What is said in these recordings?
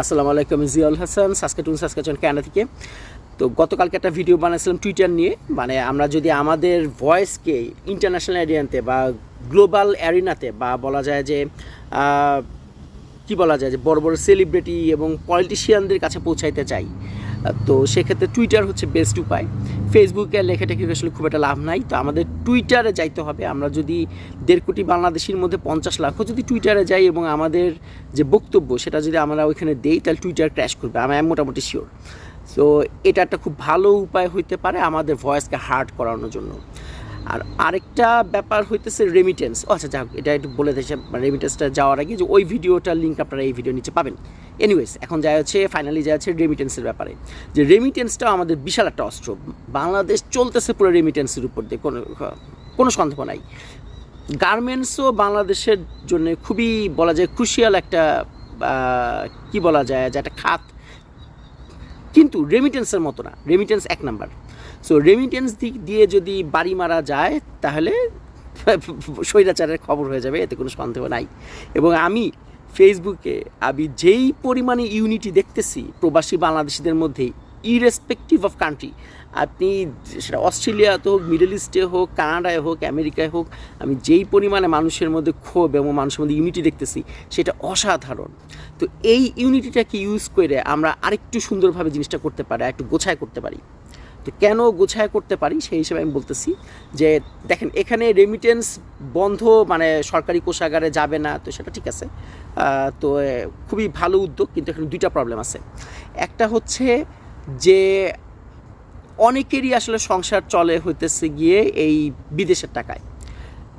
আসসালামু আলাইকুম, Ziaul Hasan Saskatoon Saskatchewan Canada থেকে। তো গতকালকে একটা ভিডিও বানাইছিলাম টুইটার নিয়ে। মানে আমরা যদি আমাদের ভয়েসকে ইন্টারন্যাশনাল এরিয়াতে বা গ্লোবাল অ্যারিনাতে বা বলা যায় যে কি বলা যায় যে, বড় বড় সেলিব্রিটি এবং পলিটিশিয়ানদের কাছে পৌঁছাইতে চাই তো সেক্ষেত্রে টুইটার হচ্ছে বেস্ট উপায়। ফেসবুকে লেখাটাকে আসলে খুব একটা লাভ নাই। তো আমাদের টুইটারে যাইতে হবে। আমরা যদি দেড় কোটি বাংলাদেশির মধ্যে পঞ্চাশ লাখও যদি টুইটারে যাই এবং আমাদের যে বক্তব্য সেটা যদি আমরা ওইখানে দেই, তাহলে টুইটার ক্র্যাশ করবে। আমি মোটামুটি শিওর তো এটা একটা খুব ভালো উপায় হইতে পারে আমাদের ভয়েসকে হার্ড করানোর জন্য। আর আরেকটা ব্যাপার হইতেছে রেমিটেন্স আচ্ছা যাক, এটা একটু বলে দিয়েছে রেমিটেন্সটা যাওয়ার আগে যে ওই ভিডিওটার লিঙ্ক আপনারা এই ভিডিও নিচে পাবেন। এনিওয়েজ এখন যা হচ্ছে ফাইনালি যা হচ্ছে রেমিটেন্সের ব্যাপারে। যে রেমিটেন্সটাও আমাদের বিশাল একটা অস্ত্র। বাংলাদেশ চলতেছে পুরো রেমিটেন্সের উপর দিয়ে, কোনো কোনো সন্দেহ নাই। গার্মেন্টসও বাংলাদেশের জন্য খুবই বলা যায় ক্রুশিয়াল একটা কি বলা যায়, যে একটা খাত। কিন্তু রেমিটেন্সের মতো না। রেমিটেন্স এক নাম্বার। সো রেমিটেন্স দিক দিয়ে যদি বাড়ি মারা যায়, তাহলে স্বৈরাচারের খবর হয়ে যাবে, এতে কোনো সন্দেহ নাই। এবং আমি ফেসবুকে আমি যেই পরিমাণে ইউনিটি দেখতেছি, প্রবাসী বাংলাদেশিদের মধ্যে ইরেসপেক্টিভ অফ কান্ট্রি আপনি সেটা অস্ট্রেলিয়াতে হোক মিডল ইস্টে হোক কানাডায় হোক আমেরিকায় হোক, আমি যেই পরিমাণে মানুষের মধ্যে ক্ষোভ এবং মানুষের মধ্যে ইউনিটি দেখতেছি, সেটা অসাধারণ। তো এই ইউনিটিটাকে ইউজ করে আমরা আরেকটু সুন্দরভাবে জিনিসটা করতে পারি একটু গোছায় করতে পারি। তো কেন গোছায় করতে পারি, সেই হিসেবে আমি বলতেছি যে, দেখেন, এখানে রেমিটেন্স বন্ধ মানে সরকারি কোষাগারে যাবে না, তো সেটা ঠিক আছে। তো খুবই ভালো উদ্যোগ, কিন্তু এখানে দুইটা প্রবলেম আছে। একটা হচ্ছে যে, অনেকেরই আসলে সংসার চলে হইতেছে গিয়ে এই বিদেশের টাকায়।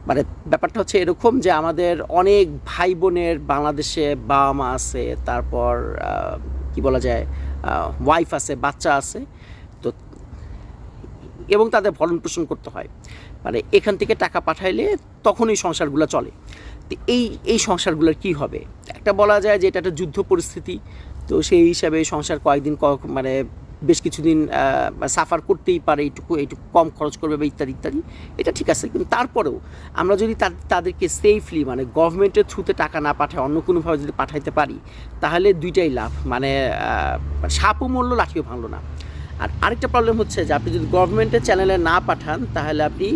মানে ব্যাপারটা হচ্ছে এরকম যে, আমাদের অনেক ভাই বোনের বাংলাদেশে বাবা মা আছে, তারপর কি বলা যায় ওয়াইফ আছে, বাচ্চা আছে। এবং তাদের ভরণ পোষণ করতে হয়। মানে এখান থেকে টাকা পাঠাইলে তখনই সংসারগুলো চলে। তো এই এই সংসারগুলোর কি হবে? একটা বলা যায় যে এটা একটা যুদ্ধ পরিস্থিতি। তো সেই হিসাবে সংসার কয়েকদিন মানে বেশ কিছুদিন সাফার করতেই পারে, এইটুকু এইটুকু কম খরচ করবে বা ইত্যাদি ইত্যাদি। এটা ঠিক আছে, কিন্তু তারপরেও আমরা যদি তাদেরকে সেফলি মানে গভর্নমেন্টের থ্রুতে টাকা না পাঠায়, অন্য কোনোভাবে যদি পাঠাইতে পারি, তাহলে দুইটাই লাভ। মানে সাপও মরলো, লাঠিও ভাঙলো না। আর আরেকটা প্রবলেম হচ্ছে যে আপনি যদি গভর্নমেন্টের চ্যানেলে না পাঠান, তাহলে আপনি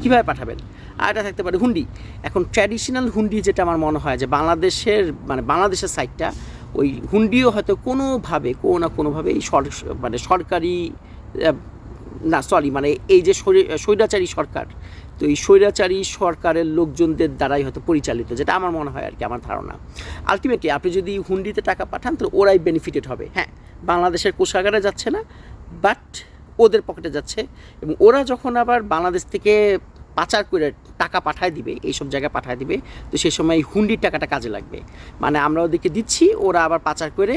কীভাবে পাঠাবেন? আর এটা থাকতে পারে হুন্ডি। এখন ট্র্যাডিশনাল হুন্ডি যেটা আমার মনে হয় যে বাংলাদেশের মানে বাংলাদেশের সাইডটা ওই হুন্ডিও হয়তো কোনোভাবে, কোনো না কোনোভাবে এই মানে সরকারি না সরি মানে এই যে স্বৈরাচারী সরকার, তো এই স্বৈরাচারী সরকারের লোকজনদের দ্বারাই হয়তো পরিচালিত, যেটা আমার মনে হয় আর কি, আমার ধারণা। আলটিমেটলি আপনি যদি হুন্ডিতে টাকা পাঠান তো ওরাই বেনিফিটেড হবে। হ্যাঁ বাংলাদেশের কোষাগারে যাচ্ছে না বাট ওদের পকেটে যাচ্ছে এবং ওরা যখন আবার বাংলাদেশ থেকে পাচার করে টাকা পাঠায় দিবে, এইসব জায়গায় পাঠায় দিবে, তো সেই সময় হুন্ডির টাকাটা কাজে লাগবে। মানে আমরা ওদেরকে দিচ্ছি, ওরা আবার পাচার করে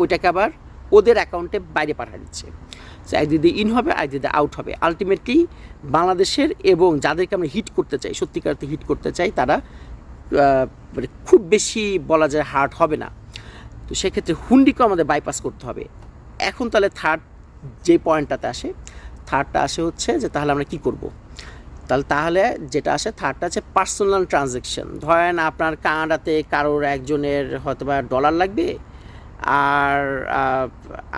ওইটাকে আবার ওদের অ্যাকাউন্টে বাইরে পাঠিয়ে দিচ্ছে। সো একদিকে ইন হবে একদিকে আউট হবে। আলটিমেটলি বাংলাদেশের এবং যাদেরকে আমরা হিট করতে চাই, সত্যিকার হিট করতে চাই, তারা মানে খুব বেশি বলা যায় হার্ড হবে না। তো সেক্ষেত্রে হুন্ডিকেও আমাদের বাইপাস করতে হবে। এখন তাহলে থার্ড যে পয়েন্টটাতে আসে থার্ডটা আসে হচ্ছে যে তাহলে আমরা কি করব? তাহলে তাহলে যেটা আসে থার্ডটা আছে পার্সোনাল ট্রানজ্যাকশন ধরেন আপনার কানাডাতে কারোর একজনের হয়তো বা ডলার লাগবে আর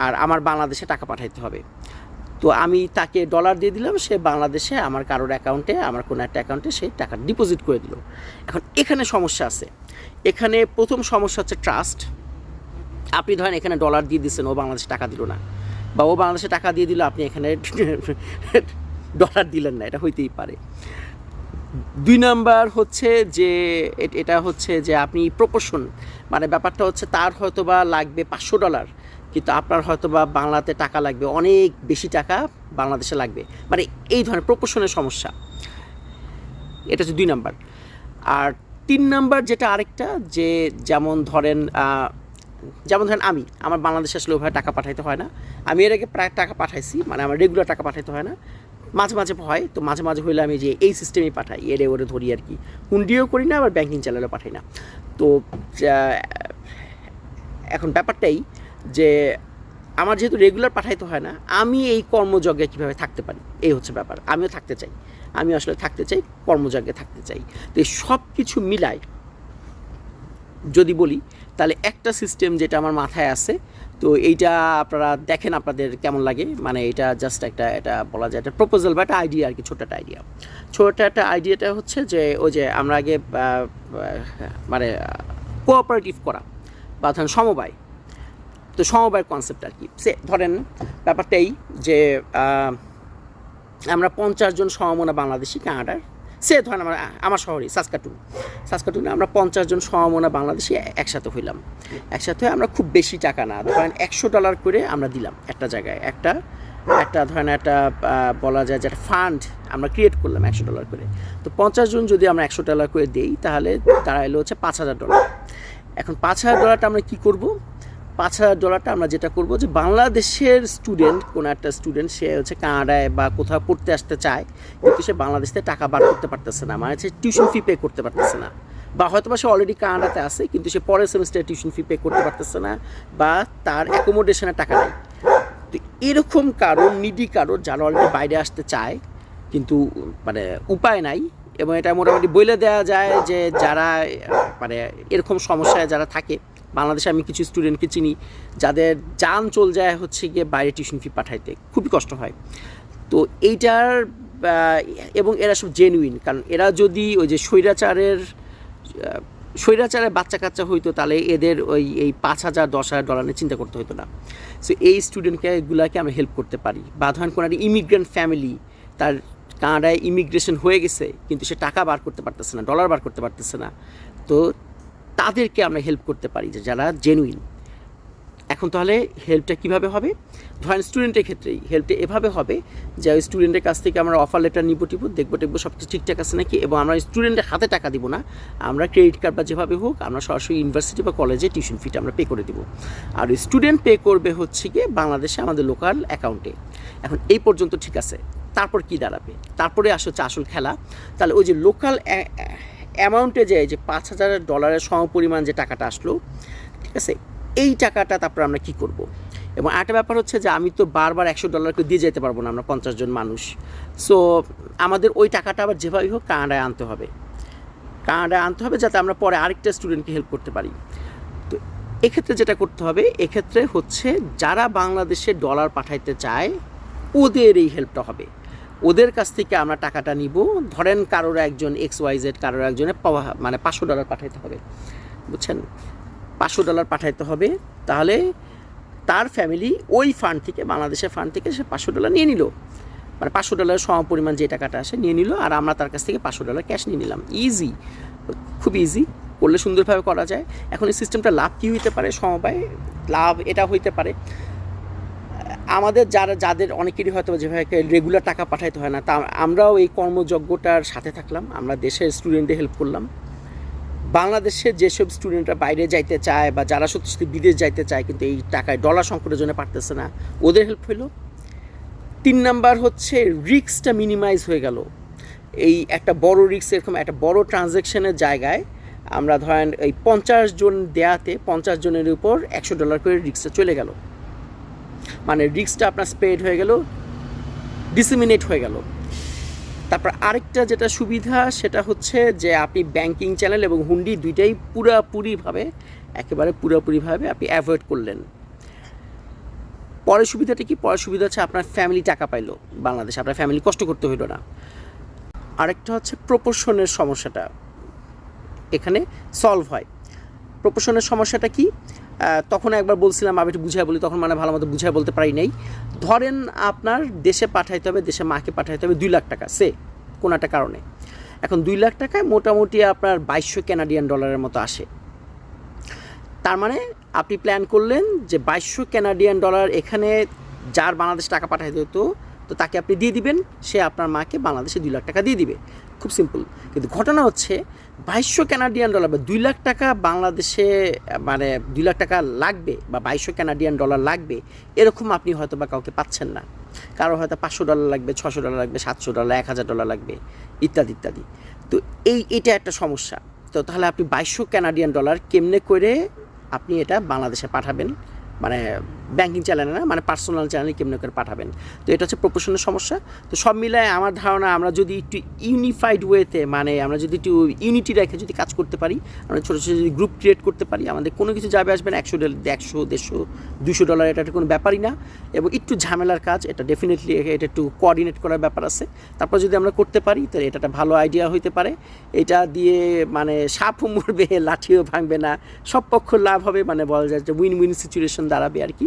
আর আমার বাংলাদেশে টাকা পাঠাইতে হবে। তো আমি তাকে ডলার দিয়ে দিলাম, সে বাংলাদেশে আমার কারোর অ্যাকাউন্টে আমার কোনো একটা অ্যাকাউন্টে সে টাকা ডিপোজিট করে দিল। এখন এখানে সমস্যা আছে। এখানে প্রথম সমস্যা হচ্ছে ট্রাস্ট আপনি ধরেন এখানে ডলার দিয়ে দিচ্ছেন ও বাংলাদেশে টাকা দিল না। বা ও বাংলাদেশে টাকা দিয়ে দিল, আপনি এখানে ডলার দিলেন না, এটা হইতেই পারে। দুই নাম্বার হচ্ছে যে এটা হচ্ছে যে আপনি প্রপোর্শন মানে ব্যাপারটা হচ্ছে তার হয়তো বা লাগবে পাঁচশো ডলার কিন্তু আপনার হয়তো বা বাংলাতে টাকা লাগবে, অনেক বেশি টাকা বাংলাদেশে লাগবে। মানে এই ধরনের প্রপোর্শনের সমস্যা। এটা হচ্ছে দুই নাম্বার। আর তিন নাম্বার যেটা আরেকটা, যে যেমন ধরেন যেমন ধরেন আমি, আমার বাংলাদেশে আসলে ওইভাবে টাকা পাঠাইতে হয় না। আমি এর আগে প্রায় টাকা পাঠাইছি মানে আমার রেগুলার টাকা পাঠাইতে হয় না। মাঝে মাঝে হয়, তো মাঝে মাঝে হইলে আমি যে এই সিস্টেমেই পাঠাই, এরে ওরে ধরি আর কি। হুন্ডিও করি না, আবার ব্যাঙ্কিং চ্যানেলও পাঠাই না। তো এখন ব্যাপারটাই যে আমার যেহেতু রেগুলার পাঠাইতে হয় না, আমি এই কর্মযজ্ঞে কীভাবে থাকতে পারি? এই হচ্ছে ব্যাপার। আমিও থাকতে চাই। আমি আসলে থাকতে চাই, কর্মযজ্ঞে থাকতে চাই। তো এই সব কিছু মিলায় যদি বলি তাহলে একটা সিস্টেম যেটা আমার মাথায় আছে, তো এইটা আপনারা দেখেন আপনাদের কেমন লাগে। মানে এটা জাস্ট একটা, এটা বলা যায় একটা প্রপোজাল বা একটা আইডিয়া আর কি ছোট একটা আইডিয়া ছোট একটা আইডিয়াটা হচ্ছে যে, ওই যে আমরা আগে মানে কোঅপারেটিভ করা বা ধরেন সমবায়। তো সমবায়ের কনসেপ্ট আর কি। সে ধরেন ব্যাপারটাই যে আমরা পঞ্চাশ জন সমমনা বাংলাদেশি, কানাডার। সে ধরেন আমার আমার শহরে সাসকাটুন সাসকাটুনে আমরা পঞ্চাশ জন সমমনা বাংলাদেশি একসাথে হইলাম। একসাথে আমরা খুব বেশি টাকা না, ধরেন একশো ডলার করে আমরা দিলাম একটা জায়গায়। একটা একটা ধরেন একটা বলা যায় যে একটা ফান্ড আমরা ক্রিয়েট করলাম একশো ডলার করে। তো পঞ্চাশ জন যদি আমরা একশো ডলার করে দিই, তাহলে তারা এলো হচ্ছে পাঁচ হাজার ডলার। এখন পাঁচ হাজার ডলারটা আমরা কী করব? পাঁচ হাজার ডলারটা আমরা যেটা করব যে বাংলাদেশের স্টুডেন্ট কোনো একটা স্টুডেন্ট সে হচ্ছে কানাডায় বা কোথাও পড়তে আসতে চায়, কিন্তু সে বাংলাদেশ থেকে টাকা বার করতে পারতেছে না। মানে হচ্ছে টিউশন ফি পে করতে পারতেছে না। বা হয়তো বা সে অলরেডি কানাডাতে আছে, কিন্তু সে পরের সেমিস্টারে টিউশন ফি পে করতে পারতেছে না বা তার অ্যাকোমোডেশনের টাকা নেই। তো এরকম কারও নিডি কারও যারা অলরেডি বাইরে আসতে চায়, কিন্তু মানে উপায় নাই এবং এটা মোটামুটি বলে দেওয়া যায় যে যারা মানে এরকম সমস্যায় যারা থাকে বাংলাদেশে আমি কিছু স্টুডেন্টকে চিনি, যাদের যান চল যায় হচ্ছে গিয়ে বাইরে টিউশন ফি পাঠাইতে। খুবই কষ্ট হয়। তো এইটার এবং এরা সব জেনুইন কারণ এরা যদি ওই যে স্বৈরাচারের স্বৈরাচারের বাচ্চা কাচ্চা হইতো, তাহলে এদের ওই, এই পাঁচ হাজার, দশ হাজার ডলার নিয়ে চিন্তা করতে হতো না। সো এই স্টুডেন্টকে এগুলাকে আমরা হেল্প করতে পারি। বা ধরেন কোনো একটা ইমিগ্রেন্ট ফ্যামিলি তার কানাডায় ইমিগ্রেশন হয়ে গেছে, কিন্তু সে টাকা বার করতে পারতেছে না ডলার বার করতে পারতেছে না। তো তাদেরকে আমরা হেল্প করতে পারি যে যারা জেনুইন এখন তাহলে হেল্পটা কীভাবে হবে? ধরেন স্টুডেন্টের ক্ষেত্রেই হেল্পটা এভাবে হবে যে ওই স্টুডেন্টের কাছ থেকে আমরা অফার লেটার নিব টিব, দেখব টেকবো সব কিছু ঠিকঠাক আছে নাকি? এবং আমরা স্টুডেন্টের হাতে টাকা দিব না, আমরা ক্রেডিট কার্ড বা যেভাবে হোক আমরা সরাসরি ইউনিভার্সিটি বা কলেজে টিউশন ফিটা আমরা পে করে দিব। আর স্টুডেন্ট পে করবে হচ্ছে গিয়ে বাংলাদেশে আমাদের লোকাল অ্যাকাউন্টে এখন এই পর্যন্ত ঠিক আছে, তারপর কি দাঁড়াবে? তারপরে আসে হচ্ছে আসল খেলা। তাহলে ওই যে লোকাল অ্যামাউন্টে যে যে পাঁচ হাজার ডলারের সমপরিমাণ যে টাকাটা আসলো, ঠিক আছে? এই টাকাটা তারপর আমরা কি করব? এবং আরেকটা ব্যাপার হচ্ছে যে, আমি তো বারবার একশো ডলার করে দিয়ে যেতে পারব না আমরা পঞ্চাশ জন মানুষ। সো আমাদের ওই টাকাটা আবার যেভাবে হোক কানাডায় আনতে হবে। কানাডায় আনতে হবে যাতে আমরা পরে আরেকটা স্টুডেন্টকে হেল্প করতে পারি। তো এক্ষেত্রে যেটা করতে হবে, এক্ষেত্রে হচ্ছে যারা বাংলাদেশে ডলার পাঠাইতে চায়, ওদের এই হেল্পটা হবে। ওদের কাছ থেকে আমরা টাকাটা নিব। ধরেন কারোর একজন এক্স ওয়াই জেড কারোর একজনের পাওয়া- মানে পাঁচশো ডলার পাঠাইতে হবে। বুঝছেন? পাঁচশো ডলার পাঠাইতে হবে। তাহলে তার ফ্যামিলি ওই ফান্ড থেকে, বাংলাদেশের ফান্ড থেকে সে পাঁচশো ডলার নিয়ে নিল। মানে পাঁচশো ডলারের সম পরিমাণ যে টাকাটা আসে নিয়ে নিল আর আমরা তার কাছ থেকে পাঁচশো ডলার ক্যাশ নিয়ে নিলাম। ইজি খুব ইজি করলে সুন্দরভাবে করা যায়। এখন এই সিস্টেমটা লাভ কী হইতে পারে? সমবায়। লাভ এটা হইতে পারে। আমাদের যারা, যাদের অনেকেরই হয়তো যেভাবে রেগুলার টাকা পাঠাইতে হয় না, তা আমরাও এই কর্মযজ্ঞটার সাথে থাকলাম। আমরা দেশের স্টুডেন্টদের হেল্প করলাম। বাংলাদেশের যেসব স্টুডেন্টরা বাইরে যাইতে চায় বা যারা সত্যি সত্যি বিদেশ যাইতে চায়, কিন্তু এই টাকায় ডলার সংকটের জন্য পারতেছে না, ওদের হেল্প হইল তিন নাম্বার হচ্ছে রিক্সটা মিনিমাইজ হয়ে গেল। এই একটা বড় রিক্স এরকম একটা বড় ট্রানজ্যাকশনের জায়গায় আমরা ধরেন এই পঞ্চাশ জন দেয়াতে পঞ্চাশ জনের উপর একশো ডলার করে রিক্সটা চলে গেল। মানে রিক্সটা আপনার স্প্রেড হয়ে গেল ডিসিমিনেট হয়ে গেল। তারপর আরেকটা যেটা সুবিধা, সেটা হচ্ছে যে আপনি ব্যাংকিং চ্যানেল এবং হুন্ডি দুইটাই পুরাপুরিভাবে, একেবারে পুরোপুরিভাবে আপনি অ্যাভয়েড করলেন। পরের সুবিধাটা কি? পরের সুবিধা হচ্ছে আপনার ফ্যামিলি টাকা পাইলো বাংলাদেশে। আপনার ফ্যামিলি কষ্ট করতে হইল না। আরেকটা হচ্ছে প্রপোর্শনের সমস্যাটা এখানে সলভ হয়। প্রপোর্শনের সমস্যাটা কি? তখন একবার বলছিলাম, আমি একটু বুঝাই বলি। তখন মানে ভালো মতো বুঝাই বলতে পারি নাই। ধরেন আপনার দেশে পাঠাইতে হবে, দেশে মাকে পাঠাইতে হবে দুই লাখ টাকা, সে কোনো একটা কারণে। এখন দুই লাখ টাকায় মোটামুটি আপনার বাইশশো ক্যানাডিয়ান ডলারের মতো আসে। তার মানে আপনি প্ল্যান করলেন যে বাইশশো ক্যানাডিয়ান ডলার এখানে যার বাংলাদেশ টাকা পাঠাইতে হতো, তো তাকে আপনি দিয়ে দিবেন, সে আপনার মাকে বাংলাদেশে দুই লাখ টাকা দিয়ে দিবে। খুব সিম্পল। কিন্তু ঘটনা হচ্ছে, বাইশশো ক্যানাডিয়ান ডলার বা দুই লাখ টাকা বাংলাদেশে মানে দুই লাখ টাকা লাগবে বা বাইশশো ক্যানাডিয়ান ডলার লাগবে, এরকম আপনি হয়তো বা কাউকে পাচ্ছেন না। কারও হয়তো পাঁচশো ডলার লাগবে ছশো ডলার লাগবে, সাতশো ডলার এক হাজার ডলার লাগবে, ইত্যাদি ইত্যাদি। তো এই, এটা একটা সমস্যা। তো তাহলে আপনি বাইশশো ক্যানাডিয়ান ডলার কেমনে করে আপনি এটা বাংলাদেশে পাঠাবেন? মানে ব্যাঙ্কিং চ্যানেলে না মানে পার্সোনাল চ্যানেলে কেমন করে পাঠাবেন? তো এটা হচ্ছে প্রপোশনের সমস্যা। তো সব মিলায় আমার ধারণা আমরা যদি একটু ইউনিফাইড ওয়েতে মানে আমরা যদি একটু ইউনিটি রেখে যদি কাজ করতে পারি, আমরা ছোটো ছোটো যদি গ্রুপ ক্রিয়েট করতে পারি, আমাদের কোনো কিছু যাবে আসবে না, একশো একশো, দেড়শো দুশো ডলার এটা কোনো ব্যাপারই না। এবং একটু ঝামেলার কাজ, এটা ডেফিনেটলি এটা একটু কোঅর্ডিনেট করার ব্যাপার আছে। তারপর যদি আমরা করতে পারি, তাহলে এটা একটা ভালো আইডিয়া হইতে পারে। এটা দিয়ে মানে সাপও মরবে, লাঠিও ভাঙবে না, সব পক্ষ লাভ হবে মানে বলা যায় যে উইন উইন সিচুয়েশন দাঁড়াবে আর কি।